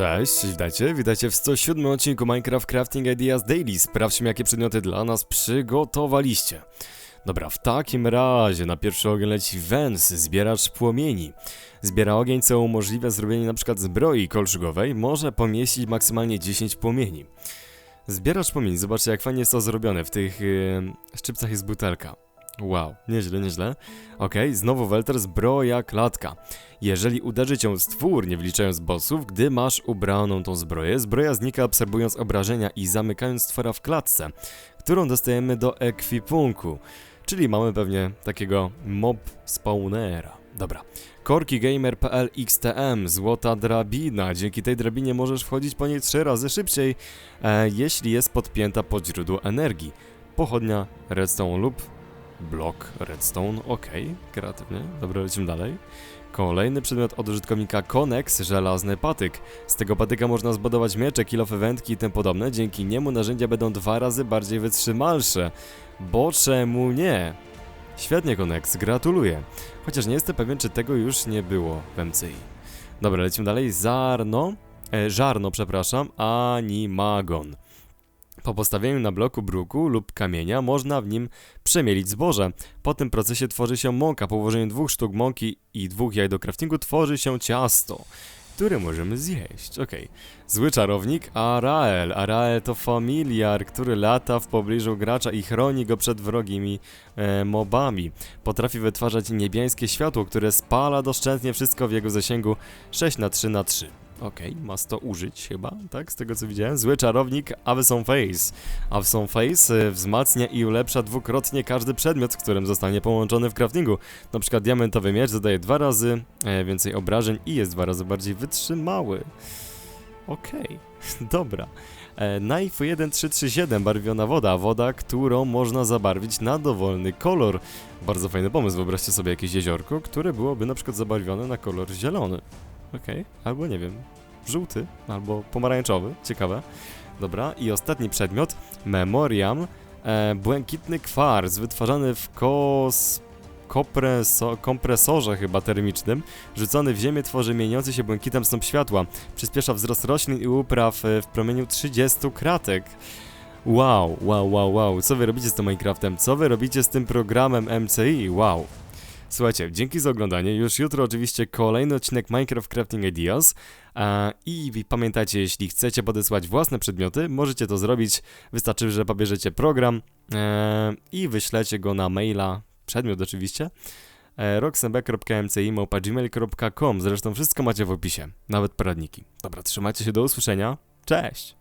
Cześć, witajcie, witajcie w 107 odcinku Minecraft Crafting Ideas Daily. Sprawdźmy, jakie przedmioty dla nas przygotowaliście. Dobra, w takim razie na pierwszy ogień leci Vens, zbieracz płomieni. Zbiera ogień, co umożliwia zrobienie np. zbroi kolczygowej, może pomieścić maksymalnie 10 płomieni. Zbieracz płomieni, zobaczcie jak fajnie jest to zrobione, w tych yy, szczypcach jest butelka. Wow, nieźle, nieźle. Okej, znowu Welter, zbroja, klatka. Jeżeli uderzy cię stwór, nie wliczając bossów, gdy masz ubraną tą zbroję, zbroja znika absorbując obrażenia i zamykając stwora w klatce, którą dostajemy do ekwipunku. Czyli mamy pewnie takiego mob spawnera. Dobra. KorkiGamer.pl XTM, złota drabina. Dzięki tej drabinie możesz wchodzić po niej trzy razy szybciej, e, jeśli jest podpięta pod źródło energii. Pochodnia redstone lub blok redstone, ok, kreatywnie. Dobra, lecimy dalej. Kolejny przedmiot od użytkownika Konex, żelazny patyk. Z tego patyka można zbudować miecze, kilofy wędki i tym podobne. Dzięki niemu narzędzia będą dwa razy bardziej wytrzymalsze. Bo czemu nie? Świetnie Konex, gratuluję. Chociaż nie jestem pewien, czy tego już nie było w MCI. Dobra, lecimy dalej. Zarno, e, żarno, przepraszam, animagon. Po postawieniu na bloku bruku lub kamienia można w nim przemielić zboże. Po tym procesie tworzy się mąka. Po ułożeniu dwóch sztuk mąki i dwóch jaj do craftingu tworzy się ciasto, które możemy zjeść. Okej. Zły czarownik Arael. Arael to familiar, który lata w pobliżu gracza i chroni go przed wrogimi e, mobami. Potrafi wytwarzać niebiańskie światło, które spala doszczętnie wszystko w jego zasięgu 6 na 3 na 3 Okej, ma to użyć chyba, tak? Z tego co widziałem. Zły czarownik Avison Face. Avison Face e, wzmacnia i ulepsza dwukrotnie każdy przedmiot, którym zostanie połączony w craftingu. Na przykład diamentowy miecz zadaje dwa razy e, więcej obrażeń i jest dwa razy bardziej wytrzymały. Okej, dobra. E, Knife 1337, barwiona woda. Woda, którą można zabarwić na dowolny kolor. Bardzo fajny pomysł. Wyobraźcie sobie jakieś jeziorko, które byłoby na przykład zabarwione na kolor zielony. Okej, albo nie wiem, żółty, albo pomarańczowy, ciekawe. Dobra, i ostatni przedmiot, Memoriam, e, błękitny kwarc, wytwarzany w kos... Kompreso, kompresorze chyba termicznym, rzucony w ziemię tworzy mieniący się błękitem snop światła. Przyspiesza wzrost roślin i upraw e, w promieniu 30 kratek. Wow, wow, wow, wow. Co wy robicie z tym Minecraftem? Co wy robicie z tym programem MCI? Wow. Słuchajcie, dzięki za oglądanie. Już jutro oczywiście kolejny odcinek Minecraft Crafting Ideas. I pamiętajcie, jeśli chcecie podesłać własne przedmioty, możecie to zrobić. Wystarczy, że pobierzecie program e, i wyślecie go na maila, przedmiot oczywiście, e, roxembek.mci.gmail.com Zresztą wszystko macie w opisie, nawet poradniki. Dobra, trzymajcie się, do usłyszenia. Cześć!